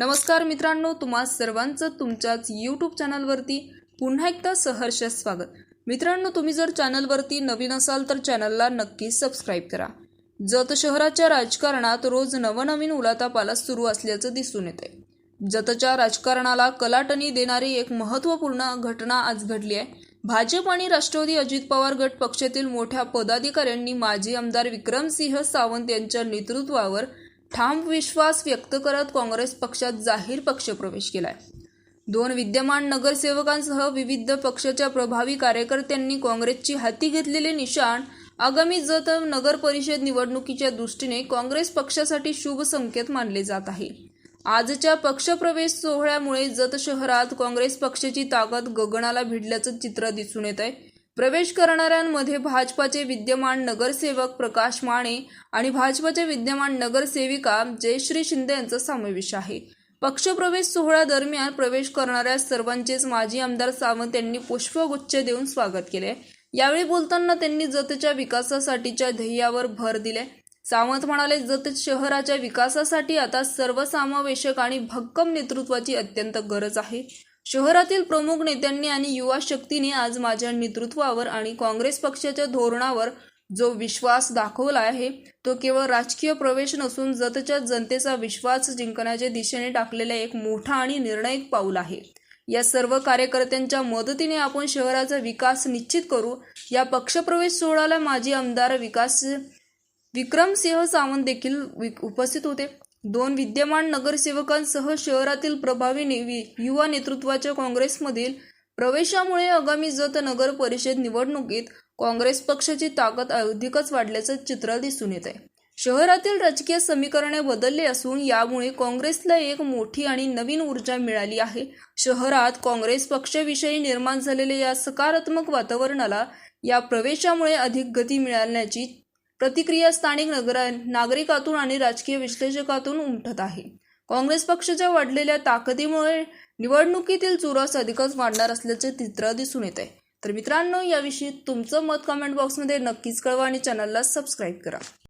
नमस्कार मित्रांनो तुम्हा सर्वांचं तुमच्याच यूट्यूब चॅनलवरती पुन्हा एकदा सहर्ष स्वागत. मित्रांनो तुम्ही जर चॅनलवरती नवीन असाल तर चॅनलला नक्की सबस्क्राईब करा. जत शहराच्या राजकारणात रोज नवनवीन उलातापाला सुरू असल्याचं दिसून येते जतच्या राजकारणाला कलाटणी देणारी एक महत्त्वपूर्ण घटना आज घडली आहे. भाजप आणि राष्ट्रवादी अजित पवार गट पक्षातील मोठ्या पदाधिकाऱ्यांनी माजी आमदार विक्रमसिंह सावंत यांच्या नेतृत्वावर ठाम विश्वास व्यक्त करत काँग्रेस पक्षात जाहीर पक्षप्रवेश केलाय. दोन विद्यमान नगरसेवकांसह विविध पक्षाच्या प्रभावी कार्यकर्त्यांनी काँग्रेसची हाती घेतलेले निशाण आगामी जत नगर परिषद निवडणुकीच्या दृष्टीने काँग्रेस पक्षासाठी शुभ संकेत मानले जात आहे. आजच्या पक्षप्रवेश सोहळ्यामुळे जत शहरात काँग्रेस पक्षाची ताकद गगनाला भिडल्याचं चित्र दिसून येत आहे प्रवेश करणाऱ्यांमध्ये भाजपाचे विद्यमान नगरसेवक प्रकाश माने आणि भाजपाचे विद्यमान नगरसेविका जयश्री शिंदे यांचा समावेश आहे. पक्षप्रवेश सोहळ्यादरम्यान प्रवेश करणाऱ्या सर्वांचेच माजी आमदार सावंत यांनी पुष्पगुच्छ देऊन स्वागत केले. यावेळी बोलताना त्यांनी जतच्या विकासासाठीच्या ध्येयावर भर दिले. सावंत म्हणाले जत शहराच्या विकासासाठी आता सर्वसमावेशक आणि भक्कम नेतृत्वाची अत्यंत गरज आहे. शहरातील प्रमुख नेत्यांनी आणि युवा शक्तीने आज माझ्या नेतृत्वावर आणि काँग्रेस पक्षाच्या धोरणावर जो विश्वास दाखवला आहे तो केवळ राजकीय प्रवेश नसून जतच्या जनतेचा विश्वास जिंकण्याच्या दिशेने टाकलेला एक मोठा आणि निर्णायक पाऊल आहे. या सर्व कार्यकर्त्यांच्या मदतीने आपण शहराचा विकास निश्चित करू. या पक्षप्रवेश सोहळ्याला माजी आमदार विकास विक्रमसिंह सावंत देखील उपस्थित होते. दोन विद्यमान नगरसेवकांसह शहरातील प्रभावी नेवी युवा नेतृत्वाच्या काँग्रेसमधील प्रवेशामुळे आगामी जत नगर परिषद निवडणुकीत काँग्रेस पक्षाची ताकद अधिकच वाढल्याचं चित्र दिसून येत आहे शहरातील राजकीय समीकरणे बदलली असून यामुळे काँग्रेसला एक मोठी आणि नवीन ऊर्जा मिळाली आहे. शहरात काँग्रेस पक्षाविषयी निर्माण झालेल्या या सकारात्मक वातावरणाला या प्रवेशामुळे अधिक गती मिळाल्याची प्रतिक्रिया स्थानिक नगर नागरिकातून आणि राजकीय विश्लेषकातून उमटत आहे. काँग्रेस पक्षाच्या वाढलेल्या ताकदीमुळे निवडणुकीतील चुरस अधिकच वाढणार असल्याचे चित्र दिसून येत आहे तर मित्रांनो याविषयी तुमचं मत कमेंट बॉक्समध्ये नक्कीच कळवा आणि चॅनलला सबस्क्राईब करा.